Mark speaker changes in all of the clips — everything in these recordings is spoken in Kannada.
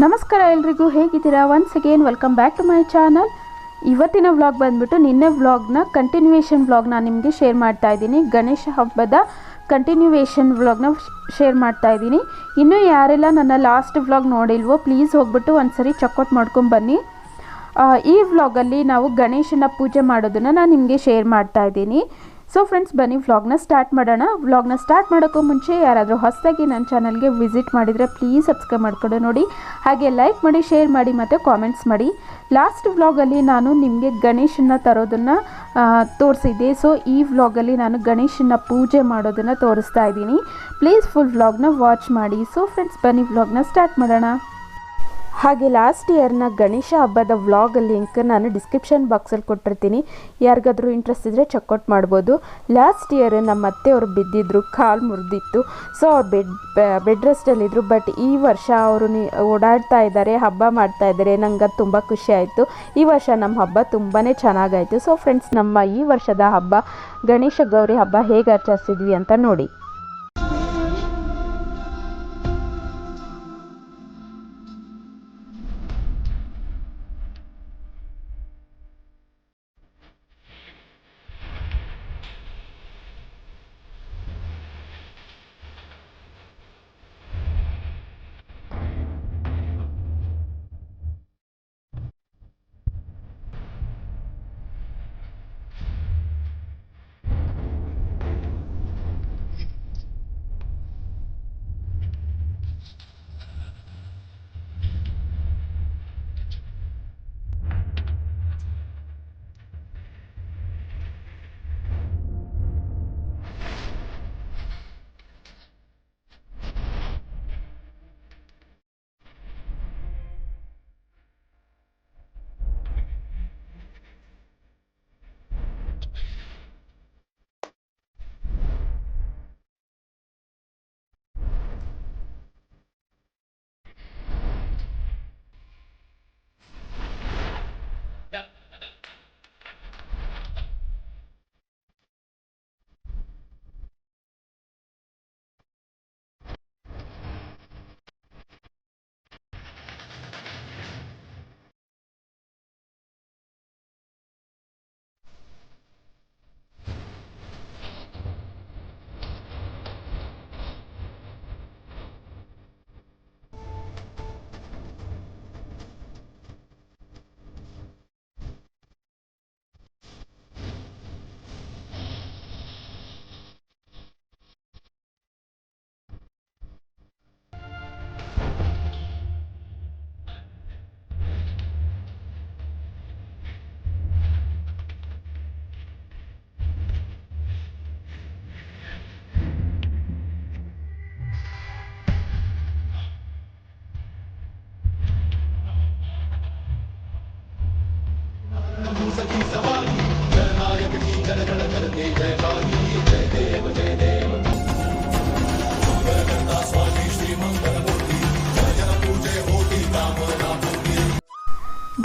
Speaker 1: ನಮಸ್ಕಾರ ಎಲ್ರಿಗೂ ಹೇಗಿದ್ದೀರಾ? Once again welcome back to my channel ಇವತ್ತಿನ ವ್ಲಾಗ್ ಬಂದ್ಬಿಟ್ಟು ನಿನ್ನೆ ವ್ಲಾಗ್ನ ಕಂಟಿನ್ಯೂಯೇಷನ್ ವ್ಲಾಗ್ನ ನಿಮಗೆ ಶೇರ್ ಮಾಡ್ತಾ ಇದ್ದೀನಿ. ಗಣೇಶ ಹಬ್ಬದ ಕಂಟಿನ್ಯೂಯೇಷನ್ ವ್ಲಾಗ್ನ ಶೇರ್ ಮಾಡ್ತಾ ಇದ್ದೀನಿ. ಇನ್ನೂ ಯಾರೆಲ್ಲ ನನ್ನ ಲಾಸ್ಟ್ ವ್ಲಾಗ್ ನೋಡಿಲ್ವೋ ಪ್ಲೀಸ್ ಹೋಗ್ಬಿಟ್ಟು ಒಂದ್ಸರಿ ಚೆಕ್ಔಟ್ ಮಾಡ್ಕೊಂಡು ಬನ್ನಿ. ಆ, ಈ ವ್ಲಾಗಲ್ಲಿ ನಾವು ಗಣೇಶನ ಪೂಜೆ ಮಾಡೋದನ್ನು ನಾನು ನಿಮಗೆ ಶೇರ್ ಮಾಡ್ತಾ ಇದ್ದೀನಿ. ಸೊ ಫ್ರೆಂಡ್ಸ್ ಬನ್ನಿ ವ್ಲಾಗ್ನ ಸ್ಟಾರ್ಟ್ ಮಾಡೋಣ. ವ್ಲಾಗ್ನ ಸ್ಟಾರ್ಟ್ ಮಾಡೋಕ್ಕೂ ಮುಂಚೆ ಯಾರಾದರೂ ಹೊಸದಾಗಿ ನನ್ನ ಚಾನಲ್ಗೆ ವಿಸಿಟ್ ಮಾಡಿದರೆ ಪ್ಲೀಸ್ ಸಬ್ಸ್ಕ್ರೈಬ್ ಮಾಡ್ಕೊಂಡು ನೋಡಿ. ಹಾಗೆ ಲೈಕ್ ಮಾಡಿ ಶೇರ್ ಮಾಡಿ ಮತ್ತು ಕಾಮೆಂಟ್ಸ್ ಮಾಡಿ. ಲಾಸ್ಟ್ ವ್ಲಾಗಲ್ಲಿ ನಾನು ನಿಮಗೆ ಗಣೇಶನ ತರೋದನ್ನು ತೋರಿಸಿದ್ದೆ. ಸೊ ಈ ವ್ಲಾಗಲ್ಲಿ ನಾನು ಗಣೇಶನ ಪೂಜೆ ಮಾಡೋದನ್ನು ತೋರಿಸ್ತಾ ಇದ್ದೀನಿ. ಪ್ಲೀಸ್ ಫುಲ್ ವ್ಲಾಗ್ನ ವಾಚ್ ಮಾಡಿ. ಸೊ ಫ್ರೆಂಡ್ಸ್ ಬನ್ನಿ ವ್ಲಾಗ್ನ ಸ್ಟಾರ್ಟ್ ಮಾಡೋಣ. ಹಾಗೆ ಲಾಸ್ಟ್ ಇಯರ್ನ ಗಣೇಶ ಹಬ್ಬದ ವ್ಲಾಗ್ ಲಿಂಕ್ ನಾನು ಡಿಸ್ಕ್ರಿಪ್ಷನ್ ಬಾಕ್ಸಲ್ಲಿ ಕೊಟ್ಟಿರ್ತೀನಿ. ಯಾರಿಗಾದರೂ ಇಂಟ್ರೆಸ್ಟ್ ಇದ್ದರೆ ಚೆಕ್ಔಟ್ ಮಾಡ್ಬೋದು. ಲಾಸ್ಟ್ ಇಯರ್ ನಮ್ಮ ಅತ್ತೆಯವರು ಬಿದ್ದಿದ್ರು, ಕಾಲು ಮುರಿದಿತ್ತು. ಸೊ ಅವ್ರು ಬೆಡ್ ಬೆಡ್ ರೆಸ್ಟಲ್ಲಿದ್ದರು ಬಟ್ ಈ ವರ್ಷ ಅವರು ಓಡಾಡ್ತಾ ಇದ್ದಾರೆ ಹಬ್ಬ ಮಾಡ್ತಾ ಇದ್ದಾರೆ ನಂಗೆ ಅದು ತುಂಬ ಖುಷಿ ಆಯಿತು. ಈ ವರ್ಷ ನಮ್ಮ ಹಬ್ಬ ತುಂಬಾ ಚೆನ್ನಾಗಾಯಿತು. ಸೊ ಫ್ರೆಂಡ್ಸ್ ನಮ್ಮ ಈ ವರ್ಷದ ಹಬ್ಬ, ಗಣೇಶ ಗೌರಿ ಹಬ್ಬ ಹೇಗೆ ಆಚರಿಸಿದ್ವಿ ಅಂತ ನೋಡಿ.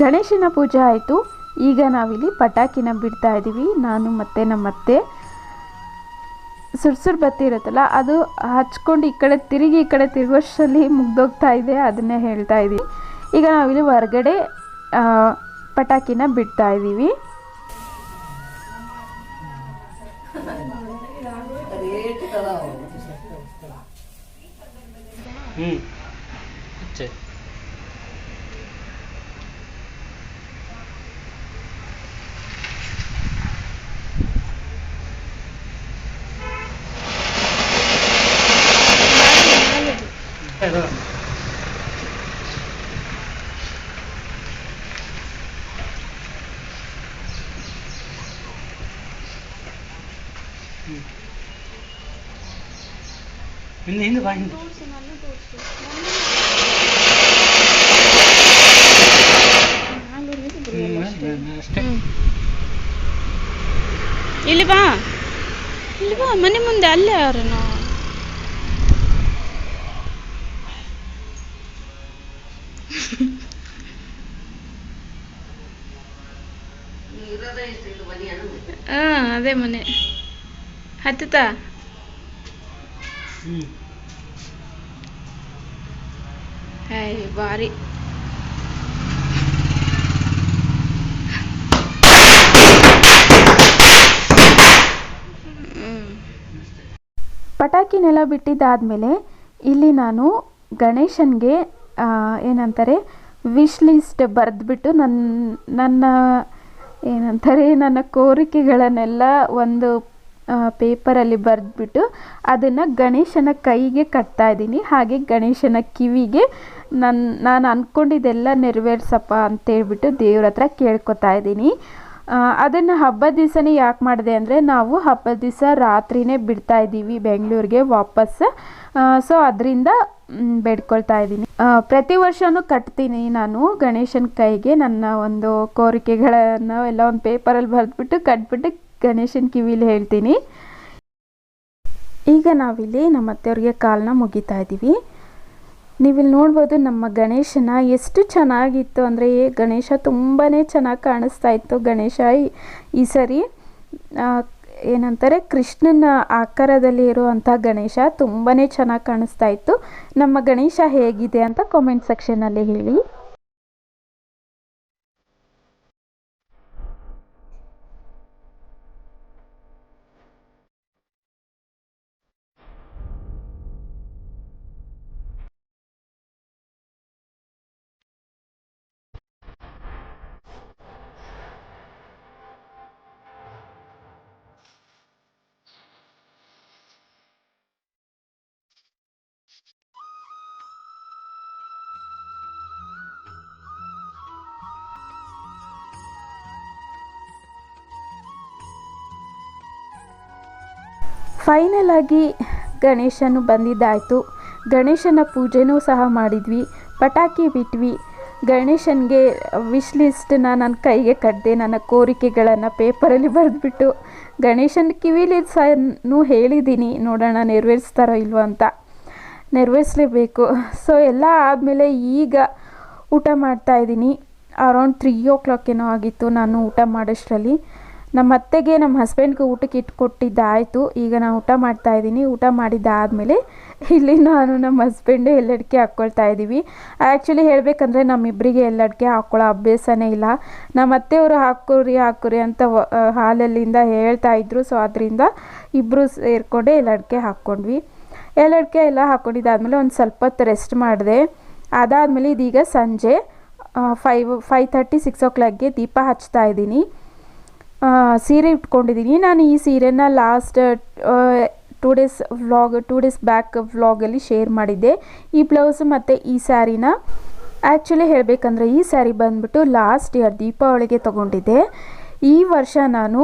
Speaker 1: ಗಣೇಶನ ಪೂಜೆ ಆಯಿತು. ಈಗ ನಾವಿಲ್ಲಿ ಪಟಾಕಿನ ಬಿಡ್ತಾ ಇದ್ದೀವಿ ನಾನು ಮತ್ತು ನಮ್ಮತ್ತೆ ಸುರ್ಸುರ್ ಬತ್ತಿ ಇರುತ್ತಲ್ಲ, ಅದು ಹಚ್ಕೊಂಡು ಈ ಕಡೆ ತಿರುಗಿ ಈ ಕಡೆ ತಿರುಗೋಷ್ಟರಲ್ಲಿ ಮುಗ್ದೋಗ್ತಾ ಇದೆ, ಅದನ್ನೇ ಹೇಳ್ತಾ ಇದ್ದೀವಿ ಈಗ ನಾವಿಲ್ಲಿ ಹೊರಗಡೆ ಪಟಾಕಿನ ಬಿಡ್ತಾ ಇದ್ದೀವಿ
Speaker 2: ಹ್ಞೂ ಅಚ್ಚೆ ಹಿಂದೆ ಹಿಂದೆ ಬಾ ಹಿಂದೆ ಹ್ಮ್, ಅಷ್ಟೇ
Speaker 3: ಇಲ್ಲಿ ಬಾ ಇಲ್ಲಿ ಬಾ ಮನೆ ಮುಂದೆ ಅಲ್ಲೇ ಅವ್ರು ನಾವು ಹಾ ಅದೇ ಮನೆ ಹತ್ತುತ್ತಾ? ಭಾರಿ ಹ್ಮ್
Speaker 1: ಪಟಾಕಿನೆಲ್ಲ ಬಿಟ್ಟಿದ್ದಾದಮೇಲೆ ಇಲ್ಲಿ ನಾನು ಗಣೇಶನಿಗೆ ಏನಂತಾರೆ ವಿಶ್ ಲಿಸ್ಟ್ ಬರೆದ್ಬಿಟ್ಟು ನನ್ನ ನನ್ನ, ಏನಂತಾರೆ, ನನ್ನ ಕೋರಿಕೆಗಳನ್ನೆಲ್ಲ ಒಂದು ಪೇಪರಲ್ಲಿ ಬರೆದ್ಬಿಟ್ಟು ಅದನ್ನು ಗಣೇಶನ ಕೈಗೆ ಕಟ್ತಾ ಇದ್ದೀನಿ. ಹಾಗೆ ಗಣೇಶನ ಕಿವಿಗೆ ನನ್ನ ನಾನು ಅಂದ್ಕೊಂಡಿದ್ದೆಲ್ಲ ನೆರವೇರ್ಸಪ್ಪ ಅಂತೇಳ್ಬಿಟ್ಟು ದೇವ್ರ ಹತ್ರ ಕೇಳ್ಕೊತಾ ಇದ್ದೀನಿ. ಅದನ್ನು ಹಬ್ಬದ ದಿವಸನೇ ಯಾಕೆ ಮಾಡಿದೆ ಅಂದರೆ ನಾವು ಹಬ್ಬದ ದಿವಸ ರಾತ್ರಿನೇ ಬಿಡ್ತಾ ಇದ್ದೀವಿ ಬೆಂಗಳೂರಿಗೆ ವಾಪಸ್. ಸೊ ಅದರಿಂದ ಬೇಡ್ಕೊಳ್ತಾ ಇದ್ದೀನಿ. ಪ್ರತಿ ವರ್ಷವೂ ಕಟ್ತೀನಿ ನಾನು ಗಣೇಶನ ಕೈಗೆ. ನನ್ನ ಒಂದು ಕೋರಿಕೆಗಳನ್ನು ಎಲ್ಲ ಒಂದು ಪೇಪರಲ್ಲಿ ಬರೆದ್ಬಿಟ್ಟು ಕಟ್ಬಿಟ್ಟು ಗಣೇಶನ ಕಿವಿಲಿ ಹೇಳ್ತೀನಿ. ಈಗ ನಾವಿಲ್ಲಿ ನಮ್ಮ ಅತ್ತೆಯವ್ರಿಗೆ ಕಾಲನ್ನ ಮುಗಿತಾ ಇದ್ದೀವಿ. ನೀವಿಲ್ಲಿ ನೋಡ್ಬೋದು ನಮ್ಮ ಗಣೇಶನ ಎಷ್ಟು ಚೆನ್ನಾಗಿತ್ತು ಅಂದರೆ ಗಣೇಶ ತುಂಬಾ ಚೆನ್ನಾಗಿ ಕಾಣಿಸ್ತಾ ಇತ್ತು. ಗಣೇಶ ಈ- ಸರಿ ಏನಂತಾರೆ, ಕೃಷ್ಣನ ಆಕಾರದಲ್ಲಿ ಇರುವಂಥ ಗಣೇಶ ತುಂಬಾ ಚೆನ್ನಾಗಿ ಕಾಣಿಸ್ತಾ ಇತ್ತು. ನಮ್ಮ ಗಣೇಶ ಹೇಗಿದೆ ಅಂತ ಕಾಮೆಂಟ್ ಸೆಕ್ಷನಲ್ಲಿ ಹೇಳಿ. ಫೈನಲ್ ಆಗಿ ಗಣೇಶನು ಬಂದಿದ್ದಾಯಿತು. ಗಣೇಶನ ಪೂಜೆನೂ ಸಹ ಮಾಡಿದ್ವಿ. ಪಟಾಕಿ ಬಿಟ್ವಿ. ಗಣೇಶನಿಗೆ ವಿಶ್ ಲಿಸ್ಟನ್ನ ನನ್ನ ಕೈಗೆ ಕಟ್ಟಿದೆ ನನ್ನ ಕೋರಿಕೆಗಳನ್ನು ಪೇಪರಲ್ಲಿ ಬರೆದ್ಬಿಟ್ಟು ಗಣೇಶನ ಕಿವಿಲಿ ಸಹ ಹೇಳಿದ್ದೀನಿ. ನೋಡೋಣ ನೆರವೇರಿಸ್ತಾರೋ ಇಲ್ವೋ ಅಂತ. ನೆರವೇರಿಸಲೇಬೇಕು. ಸೊ ಎಲ್ಲ ಆದಮೇಲೆ ಈಗ ಊಟ ಮಾಡ್ತಾ ಇದ್ದೀನಿ. ಅರೌಂಡ್ ತ್ರೀ ಓ ಕ್ಲಾಕ್ ಏನೋ ಆಗಿತ್ತು. ನಾನು ಊಟ ಮಾಡೋಷ್ಟರಲ್ಲಿ. ನಮ್ಮ ಅತ್ತೆಗೆ ನಮ್ಮ ಹಸ್ಬೆಂಡ್ಗೆ ಊಟಕ್ಕೆ ಇಟ್ಕೊಟ್ಟಿದ್ದಾಯಿತು. ಈಗ ನಾನು ಊಟ ಮಾಡ್ತಾ ಇದ್ದೀನಿ. ಊಟ ಮಾಡಿದ್ದಾದಮೇಲೆ ಇಲ್ಲಿ ನಾನು ನಮ್ಮ ಹಸ್ಬೆಂಡು ಎಲ್ಲಡಿಕೆ ಹಾಕ್ಕೊಳ್ತಾ ಇದ್ದೀವಿ. ಆ್ಯಕ್ಚುಲಿ ಹೇಳಬೇಕಂದ್ರೆ ನಮ್ಮಿಬ್ಬರಿಗೆ ಎಲ್ಲಡಿಕೆ ಹಾಕ್ಕೊಳ್ಳೋ ಅಭ್ಯಾಸನೇ ಇಲ್ಲ. ನಮ್ಮ ಅತ್ತೆಯವರು ಹಾಕೋರಿ ಹಾಕೋರಿ ಅಂತ ಹಾಲಲ್ಲಿಂದ ಹೇಳ್ತಾ ಇದ್ರು. ಸೊ ಅದರಿಂದ ಇಬ್ಬರು ಸೇರಿಕೊಂಡೆ ಎಲ್ಲಡಿಕೆ ಹಾಕ್ಕೊಂಡ್ವಿ. ಎಲ್ಲಡಿಕೆ ಎಲ್ಲ ಹಾಕ್ಕೊಂಡಿದ್ದಾದಮೇಲೆ ಒಂದು ಸ್ವಲ್ಪ ಹೊತ್ತು ರೆಸ್ಟ್ ಮಾಡಿದೆ. ಅದಾದಮೇಲೆ ಇದೀಗ ಸಂಜೆ five five thirty six o ಕ್ಲಾಕ್ಗೆ ದೀಪ ಹಚ್ತಾ ಇದ್ದೀನಿ. ಸೀರೆ ಇಟ್ಕೊಂಡಿದ್ದೀನಿ ನಾನು ಈ ಸೀರೆನ last two days vlog two days back ವ್ಲಾಗಲ್ಲಿ ಶೇರ್ ಮಾಡಿದ್ದೆ. ಈ ಬ್ಲೌಸ್ ಮತ್ತು ಈ ಸ್ಯಾರಿನ ಆ್ಯಕ್ಚುಲಿ ಹೇಳಬೇಕಂದ್ರೆ ಈ ಸ್ಯಾರಿ ಬಂದ್ಬಿಟ್ಟು ಲಾಸ್ಟ್ ಇಯರ್ ದೀಪಾವಳಿಗೆ ತೊಗೊಂಡಿದ್ದೆ. ಈ ವರ್ಷ ನಾನು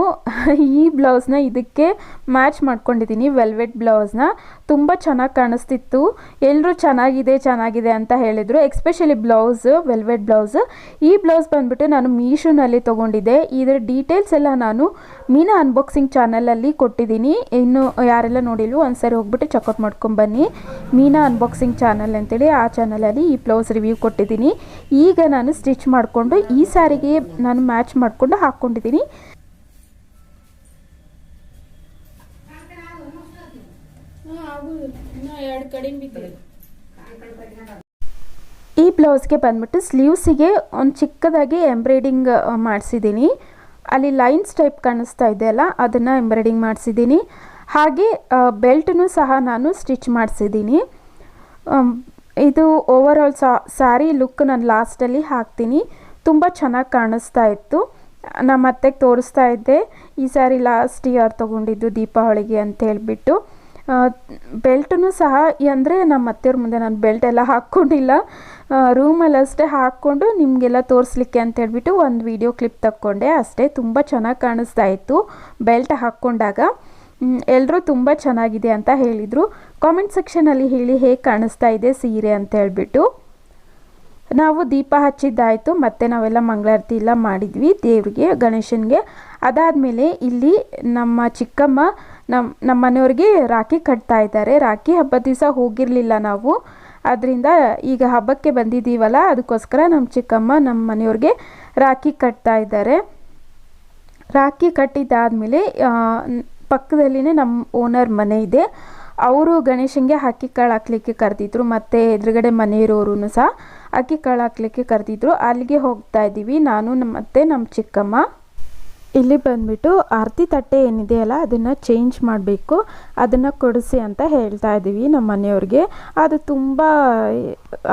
Speaker 1: ಈ ಬ್ಲೌಸ್ನ ಇದಕ್ಕೆ ಮ್ಯಾಚ್ ಮಾಡ್ಕೊಂಡಿದ್ದೀನಿ, ವೆಲ್ವೆಟ್ ಬ್ಲೌಸ್ನ. ತುಂಬ ಚೆನ್ನಾಗಿ ಕಾಣಿಸ್ತಿತ್ತು. ಎಲ್ಲರೂ ಚೆನ್ನಾಗಿದೆ ಚೆನ್ನಾಗಿದೆ ಅಂತ ಹೇಳಿದರು. Especially blouse, velvet blouse. ಈ ಬ್ಲೌಸ್ ಬಂದುಬಿಟ್ಟು ನಾನು ಮೀಶೋನಲ್ಲಿ ತೊಗೊಂಡಿದ್ದೆ. ಇದರ ಡೀಟೇಲ್ಸ್ ಎಲ್ಲ ನಾನು ಮೀನಾ ಅನ್ಬಾಕ್ಸಿಂಗ್ ಚಾನಲಲ್ಲಿ ಕೊಟ್ಟಿದ್ದೀನಿ. ಇನ್ನು ಯಾರೆಲ್ಲ ನೋಡಿಲ್ವೋ ಒಂದ್ಸರಿ ಹೋಗ್ಬಿಟ್ಟು ಚೆಕ್ಔಟ್ ಮಾಡ್ಕೊಂಬನ್ನಿ ಮೀನಾ ಅನ್ಬಾಕ್ಸಿಂಗ್ ಚಾನಲ್ ಅಂತೇಳಿ ಆ ಚಾನಲಲ್ಲಿ ಈ ಬ್ಲೌಸ್ ರಿವ್ಯೂ ಕೊಟ್ಟಿದ್ದೀನಿ. ಈಗ ನಾನು ಸ್ಟಿಚ್ ಮಾಡಿಕೊಂಡು ಈ ಸಾರಿಗೆ ನಾನು ಮ್ಯಾಚ್ ಮಾಡಿಕೊಂಡು ಹಾಕ್ಕೊಂಡಿದ್ದೀನಿ.
Speaker 3: ಬಿದ್ದಿದೆ
Speaker 1: ಈ ಬ್ಲೌಸ್ಗೆ ಬಂದ್ಬಿಟ್ಟು ಸ್ಲೀವ್ಸಿಗೆ ಒಂದು ಚಿಕ್ಕದಾಗಿ ಎಂಬ್ರಾಯ್ಡಿಂಗ್ ಮಾಡಿಸಿದ್ದೀನಿ. ಅಲ್ಲಿ ಲೈನ್ಸ್ ಟೈಪ್ ಕಾಣಿಸ್ತಾ ಇದೆಯಲ್ಲ ಅದನ್ನು ಎಂಬ್ರಾಯ್ಡಿಂಗ್ ಮಾಡಿಸಿದ್ದೀನಿ. ಹಾಗೆ ಬೆಲ್ಟನ್ನು ಸಹ ನಾನು ಸ್ಟಿಚ್ ಮಾಡಿಸಿದ್ದೀನಿ. ಇದು ಓವರ್ ಆಲ್ ಸಾ ಸ್ಯಾರಿ ಲುಕ್ ನಾನು ಲಾಸ್ಟಲ್ಲಿ ಹಾಕ್ತೀನಿ. ತುಂಬ ಚೆನ್ನಾಗಿ ಕಾಣಿಸ್ತಾ ಇತ್ತು. ನಮ್ಮ ಅತ್ತೆಗೆ ತೋರಿಸ್ತಾ ಇದ್ದೆ. ಈ ಸ್ಯಾರಿ ಲಾಸ್ಟ್ ಇಯರ್ ತೊಗೊಂಡಿದ್ದು ದೀಪಾವಳಿಗೆ ಅಂತ ಹೇಳಿಬಿಟ್ಟು. ಬೆಲ್ಟೂ ಸಹ ಅಂದರೆ ನಮ್ಮ ಅತ್ತೆಯವ್ರ ಮುಂದೆ ನಾನು ಬೆಲ್ಟ್ ಎಲ್ಲ ಹಾಕ್ಕೊಂಡಿಲ್ಲ. ರೂಮಲ್ಲಿ ಅಷ್ಟೇ ಹಾಕ್ಕೊಂಡು ನಿಮಗೆಲ್ಲ ತೋರಿಸ್ಲಿಕ್ಕೆ ಅಂತ ಹೇಳಿಬಿಟ್ಟು ಒಂದು ವಿಡಿಯೋ ಕ್ಲಿಪ್ ತಕ್ಕೊಂಡೆ. ಅಷ್ಟೇ ತುಂಬ ಚೆನ್ನಾಗಿ ಕಾಣಿಸ್ತಾ ಇತ್ತು ಬೆಲ್ಟ್ ಹಾಕ್ಕೊಂಡಾಗ. ಎಲ್ಲರೂ ತುಂಬ ಚೆನ್ನಾಗಿದೆ ಅಂತ ಹೇಳಿದರು. ಕಾಮೆಂಟ್ ಸೆಕ್ಷನಲ್ಲಿ ಹೇಳಿ ಹೇಗೆ ಕಾಣಿಸ್ತಾ ಇದೆ ಸೀರೆ ಅಂತ ಹೇಳ್ಬಿಟ್ಟು. ನಾವು ದೀಪ ಹಚ್ಚಿದ್ದಾಯಿತು, ಮತ್ತು ನಾವೆಲ್ಲ ಮಂಗಳಾರತಿ ಎಲ್ಲ ಮಾಡಿದ್ವಿ ದೇವರಿಗೆ, ಗಣೇಶನಿಗೆ. ಅದಾದಮೇಲೆ ಇಲ್ಲಿ ನಮ್ಮ ಚಿಕ್ಕಮ್ಮ ನಮ್ಮ ನಮ್ಮ ಮನೆಯವ್ರಿಗೆ ರಾಖಿ ಕಟ್ತಾ ಇದ್ದಾರೆ. ರಾಖಿ ಹಬ್ಬದ ದಿವಸ ಹೋಗಿರಲಿಲ್ಲ ನಾವು. ಅದರಿಂದ ಈಗ ಹಬ್ಬಕ್ಕೆ ಬಂದಿದ್ದೀವಲ್ಲ, ಅದಕ್ಕೋಸ್ಕರ ನಮ್ಮ ಚಿಕ್ಕಮ್ಮ ನಮ್ಮ ಮನೆಯವ್ರಿಗೆ ರಾಖಿ ಕಟ್ತಾ ಇದ್ದಾರೆ. ರಾಖಿ ಕಟ್ಟಿದ್ದಾದಮೇಲೆ ಪಕ್ಕದಲ್ಲಿನೇ ನಮ್ಮ ಓನರ್ ಮನೆ ಇದೆ. ಅವರು ಗಣೇಶನಿಗೆ ಅಕ್ಕಿ ಕಾಳು ಹಾಕ್ಲಿಕ್ಕೆ ಕರೆದಿದ್ರು, ಮತ್ತು ಎದುರುಗಡೆ ಮನೆಯಿರೋರು ಸಹ ಅಕ್ಕಿ ಕಾಳು ಹಾಕ್ಲಿಕ್ಕೆ ಕರೆದಿದ್ರು. ಅಲ್ಲಿಗೆ ಹೋಗ್ತಾ ಇದ್ದೀವಿ. ನಾನು ಮತ್ತು ನಮ್ಮ ಚಿಕ್ಕಮ್ಮ. ಇಲ್ಲಿ ಬಂದ್ಬಿಟ್ಟು ಆರತಿ ತಟ್ಟೆ ಏನಿದೆಯಲ್ಲ ಅದನ್ನು ಚೇಂಜ್ ಮಾಡಬೇಕು. ಅದನ್ನು ಕೊಡಿಸಿ ಅಂತ ಹೇಳ್ತಾ ಇದ್ದೀವಿ ನಮ್ಮ ಮನೆಯವ್ರಿಗೆ. ಅದು ತುಂಬ,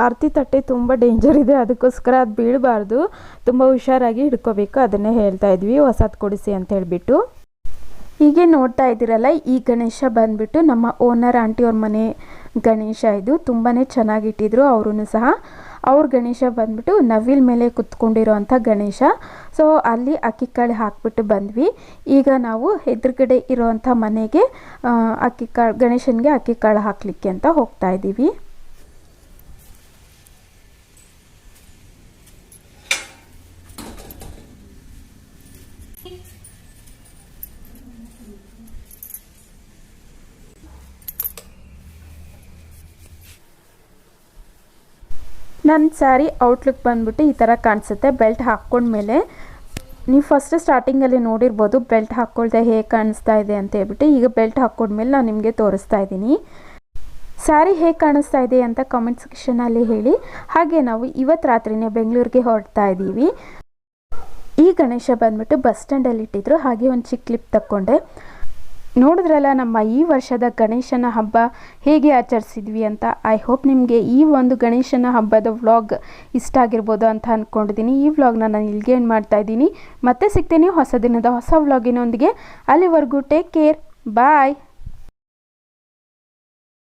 Speaker 1: ಆರತಿ ತಟ್ಟೆ ತುಂಬ ಡೇಂಜರ್ ಇದೆ. ಅದಕ್ಕೋಸ್ಕರ ಅದು ಬೀಳಬಾರ್ದು. ತುಂಬ ಹುಷಾರಾಗಿ ಹಿಡ್ಕೋಬೇಕು. ಅದನ್ನೇ ಹೇಳ್ತಾ ಇದ್ವಿ ಹೊಸದು ಕೊಡಿಸಿ ಅಂತ ಹೇಳಿಬಿಟ್ಟು. ಹೀಗೆ ನೋಡ್ತಾ ಇದ್ದೀರಲ್ಲ, ಈ ಗಣೇಶ ಬಂದ್ಬಿಟ್ಟು ನಮ್ಮ ಓನರ್ ಆಂಟಿಯವ್ರ ಮನೆ ಗಣೇಶ ಇದು ತುಂಬಾ ಚೆನ್ನಾಗಿಟ್ಟಿದ್ರು ಅವರು ಸಹ. ಅವ್ರ ಗಣೇಶ ಬಂದ್ಬಿಟ್ಟು ನವಿಲ್ ಮೇಲೆ ಕುತ್ಕೊಂಡಿರೋ ಅಂಥ ಗಣೇಶ. ಸೊ ಅಲ್ಲಿ ಅಕ್ಕಿ ಕಾಳು ಹಾಕ್ಬಿಟ್ಟು ಬಂದ್ವಿ. ಈಗ ನಾವು ಎದುರುಗಡೆ ಇರೋವಂಥ ಮನೆಗೆ ಅಕ್ಕಿ ಕಾಳು, ಗಣೇಶನಿಗೆ ಅಕ್ಕಿ ಕಾಳು ಹಾಕಲಿಕ್ಕೆ ಅಂತ ಹೋಗ್ತಾ ಇದ್ದೀವಿ. ನನ್ನ ಸ್ಯಾರಿ ಔಟ್ಲುಕ್ ಬಂದ್ಬಿಟ್ಟು ಈ ಥರ ಕಾಣಿಸುತ್ತೆ. ಬೆಲ್ಟ್ ಹಾಕ್ಕೊಂಡ್ಮೇಲೆ ನೀವು ಫಸ್ಟ್ ಸ್ಟಾರ್ಟಿಂಗಲ್ಲಿ ನೋಡಿರ್ಬೋದು ಬೆಲ್ಟ್ ಹಾಕ್ಕೊಳ್ದೆ ಹೇಗೆ ಕಾಣಿಸ್ತಾ ಇದೆ ಅಂತ ಹೇಳ್ಬಿಟ್ಟು. ಈಗ ಬೆಲ್ಟ್ ಹಾಕ್ಕೊಂಡ್ಮೇಲೆ ನಾನು ನಿಮಗೆ ತೋರಿಸ್ತಾ ಇದ್ದೀನಿ. ಸ್ಯಾರಿ ಹೇಗೆ ಕಾಣಿಸ್ತಾ ಇದೆ ಅಂತ ಕಾಮೆಂಟ್ ಸೆಕ್ಷನಲ್ಲಿ ಹೇಳಿ. ಹಾಗೆ ನಾವು ಇವತ್ತು ರಾತ್ರಿನೇ ಬೆಂಗಳೂರಿಗೆ ಹೊರಡ್ತಾ ಇದ್ದೀವಿ. ಈ ಗಣೇಶ ಬಂದ್ಬಿಟ್ಟು ಬಸ್ ಸ್ಟ್ಯಾಂಡಲ್ಲಿ ಇಟ್ಟಿದ್ರು. ಹಾಗೆ ಒಂದು ಚಿಕ್ಕ ಕ್ಲಿಪ್ ತಕ್ಕೊಂಡೆ. ನೋಡಿದ್ರಲ್ಲ, ನಮ್ಮ ಈ ವರ್ಷದ ಗಣೇಶನ ಹಬ್ಬ ಹೇಗೆ ಆಚರಿಸಿದ್ವಿ ಅಂತ. ಐ ಹೋಪ್ ನಿಮಗೆ ಈ ಒಂದು ಗಣೇಶನ ಹಬ್ಬದ ವ್ಲಾಗ್ ಇಷ್ಟ ಆಗಿರ್ಬೋದು ಅಂತ ಅಂದ್ಕೊಂಡಿದ್ದೀನಿ ಈ ವ್ಲಾಗ್ನ ನಾನು ಇಲ್ಲಿಗೆ ಏನು ಮಾಡ್ತಾ ಇದ್ದೀನಿ. ಮತ್ತೆ ಸಿಗ್ತೀನಿ ಹೊಸ ದಿನದ ಹೊಸ ವ್ಲಾಗಿನೊಂದಿಗೆ ಅಲ್ಲಿವರೆಗೂ ಟೇಕ್ ಕೇರ್ ಬಾಯ್